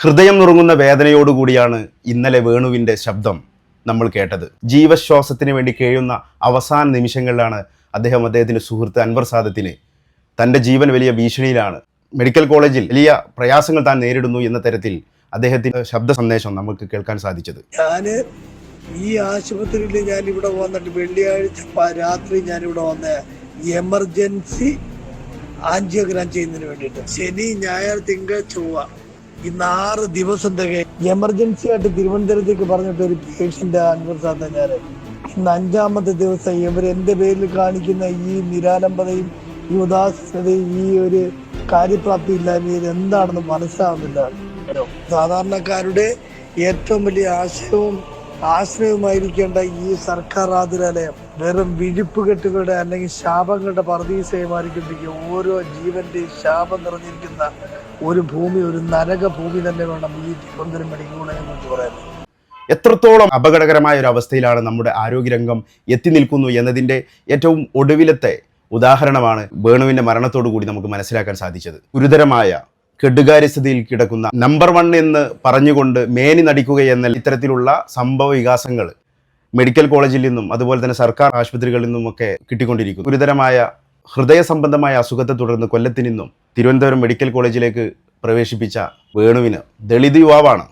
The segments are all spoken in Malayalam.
ഹൃദയം നുറുങ്ങുന്ന വേദനയോടുകൂടിയാണ് ഇന്നലെ വേണുവിന്റെ ശബ്ദം നമ്മൾ കേട്ടത്. ജീവശ്വാസത്തിന് വേണ്ടി കഴിയുന്ന അവസാന നിമിഷങ്ങളിലാണ് അദ്ദേഹം അദ്ദേഹത്തിന്റെ സുഹൃത്ത് അൻവർ സാദത്തിന് തന്റെ ജീവൻ വലിയ ഭീഷണിയിലാണ്. മെഡിക്കൽ കോളേജിൽ വലിയ പ്രയാസങ്ങൾ താൻ നേരിടുന്നു എന്ന തരത്തിൽ അദ്ദേഹത്തിന്റെ ശബ്ദ സന്ദേശം നമുക്ക് കേൾക്കാൻ സാധിച്ചത്. ഞാൻ ഈ ആശുപത്രിയിൽ ഞാൻ ഇവിടെ വന്നിട്ട് വെള്ളിയാഴ്ച രാത്രി ഞാൻ ഇവിടെ വന്ന എമർജൻസി ആൻജിയോഗ്രാം ചെയ്യുന്നതിന് വേണ്ടിയിട്ട്. ശനി ഞായർ തിങ്കൾ ചൊവ്വ ഇന്ന് ആറ് ദിവസം തികയും. എമർജൻസി ആയിട്ട് തിരുവനന്തപുരത്തേക്ക് പറഞ്ഞിട്ട് ഒരു പേഷ്യന്റ് അൻവർ സാധന ഇന്ന് അഞ്ചാമത്തെ ദിവസം ഇവർ എന്റെ പേരിൽ കാണിക്കുന്ന ഈ നിരാലംബതയും ഈ ഉദാസീനതയും ഈ ഒരു കാര്യപ്രാപ്തി ഇല്ലായ്മ ഇത് എന്താണെന്ന് മനസ്സിലാവുന്നില്ല. സാധാരണക്കാരുടെ ഏറ്റവും വലിയ ആശയവും ആശ്രയവുമായിരിക്കേണ്ട ഈ സർക്കാർ ആതുരാലയം വെറും വിഴുപ്പുകെട്ടുകളുടെ അല്ലെങ്കിൽ ശാപങ്ങളുടെ പറദീസയെ ഓരോ ജീവന്റെയും ശാപം നിറഞ്ഞിരിക്കുന്ന ഒരു ഭൂമി ഒരു നരക ഭൂമി തന്നെ വേണം ഈ തിരുവനന്തപുരം മെഡിക്കൽ കോളേജ് എന്ന് പറയുന്നത് എത്രത്തോളം അപകടകരമായ ഒരു അവസ്ഥയിലാണ് നമ്മുടെ ആരോഗ്യരംഗം എത്തി നിൽക്കുന്നു എന്നതിന്റെ ഏറ്റവും ഒടുവിലത്തെ ഉദാഹരണമാണ് വേണുവിന്റെ മരണത്തോടു കൂടി നമുക്ക് മനസ്സിലാക്കാൻ സാധിച്ചത്. ഗുരുതരമായ കെടുകാര്യസ്ഥിതിയിൽ കിടക്കുന്ന നമ്പർ വൺ എന്ന് പറഞ്ഞുകൊണ്ട് മേനി നടിക്കുക എന്ന ഇത്തരത്തിലുള്ള സംഭവ വികാസങ്ങൾ മെഡിക്കൽ കോളേജിൽ നിന്നും അതുപോലെ തന്നെ സർക്കാർ ആശുപത്രികളിൽ നിന്നുമൊക്കെ കിട്ടിക്കൊണ്ടിരിക്കുന്നു. ഗുരുതരമായ ഹൃദയ സംബന്ധമായ അസുഖത്തെ തുടർന്ന് കൊല്ലത്തിൽ നിന്നും തിരുവനന്തപുരം മെഡിക്കൽ കോളേജിലേക്ക് പ്രവേശിപ്പിച്ച വേണുവിന് ദളിത് യുവാവാണ്.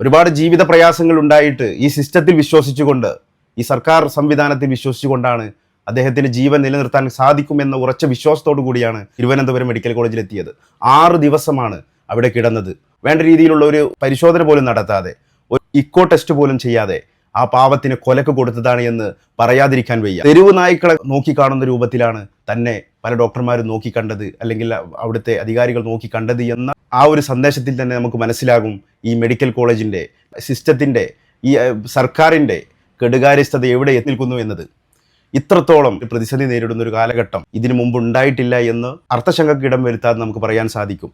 ഒരുപാട് ജീവിത പ്രയാസങ്ങൾ ഉണ്ടായിട്ട് ഈ സിസ്റ്റത്തിൽ വിശ്വസിച്ചുകൊണ്ട് ഈ സർക്കാർ സംവിധാനത്തിൽ വിശ്വസിച്ചുകൊണ്ടാണ് അദ്ദേഹത്തിന് ജീവൻ നിലനിർത്താൻ സാധിക്കുമെന്ന ഉറച്ച വിശ്വാസത്തോടു കൂടിയാണ് തിരുവനന്തപുരം മെഡിക്കൽ കോളേജിൽ എത്തിയത് ആറ് ദിവസമാണ് അവിടെ കിടന്നത്. വേണ്ട രീതിയിലുള്ള ഒരു പരിശോധന പോലും നടത്താതെ ഒരു ഇക്കോ ടെസ്റ്റ് പോലും ചെയ്യാതെ ആ പാവത്തിന് കൊലക്ക് കൊടുത്തതാണ് എന്ന് പറയാതിരിക്കാൻ വയ്യ. തെരുവ് നായ്ക്കളെ നോക്കിക്കാണുന്ന രൂപത്തിലാണ് തന്നെ പല ഡോക്ടർമാരും നോക്കിക്കണ്ടത് അല്ലെങ്കിൽ അവിടുത്തെ അധികാരികൾ നോക്കിക്കണ്ടത് എന്ന ആ ഒരു സന്ദേശത്തിൽ തന്നെ നമുക്ക് മനസ്സിലാകും ഈ മെഡിക്കൽ കോളേജിന്റെ സിസ്റ്റത്തിന്റെ ഈ സർക്കാരിന്റെ കെടുകാര്യസ്ഥത എവിടെ എത്തിക്കുന്നു എന്നത്. ഇത്രത്തോളം പ്രതിസന്ധി നേരിടുന്ന ഒരു കാലഘട്ടം ഇതിനു മുമ്പ് ഉണ്ടായിട്ടില്ല എന്ന് അർത്ഥശങ്കക്ക് ഇടം വരുത്താതെ നമുക്ക് പറയാൻ സാധിക്കും.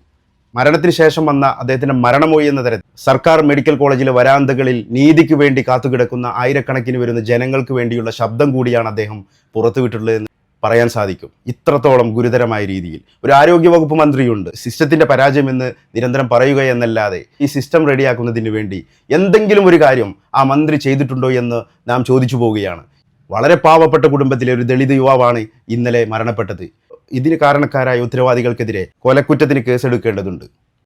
മരണത്തിന് ശേഷം വന്ന അദ്ദേഹത്തിന്റെ മരണമൊഴി എന്ന തരത്തിൽ സർക്കാർ മെഡിക്കൽ കോളേജിലെ വരാന്തകളിൽ നീതിക്ക് വേണ്ടി കാത്തുകിടക്കുന്ന ആയിരക്കണക്കിന് വരുന്ന ജനങ്ങൾക്ക് വേണ്ടിയുള്ള ശബ്ദം കൂടിയാണ് അദ്ദേഹം പുറത്തുവിട്ടുള്ളതെന്ന് പറയാൻ സാധിക്കും. ഇത്രത്തോളം ഗുരുതരമായ രീതിയിൽ. ഒരു ആരോഗ്യവകുപ്പ് മന്ത്രിയുണ്ട്. സിസ്റ്റത്തിന്റെ പരാജയം എന്ന് നിരന്തരം പറയുക എന്നല്ലാതെ ഈ സിസ്റ്റം റെഡിയാക്കുന്നതിന് വേണ്ടി എന്തെങ്കിലും ഒരു കാര്യം ആ മന്ത്രി ചെയ്തിട്ടുണ്ടോ എന്ന് നാം ചോദിച്ചു പോവുകയാണ്. വളരെ പാവപ്പെട്ട കുടുംബത്തിലെ ഒരു ദളിത് യുവാവാണ് ഇന്നലെ മരണപ്പെട്ടത്. ഇതിന് കാരണക്കാരായ ഉത്തരവാദികൾക്കെതിരെ കൊലക്കുറ്റത്തിന് കേസെടുക്കേണ്ടതുണ്ട്.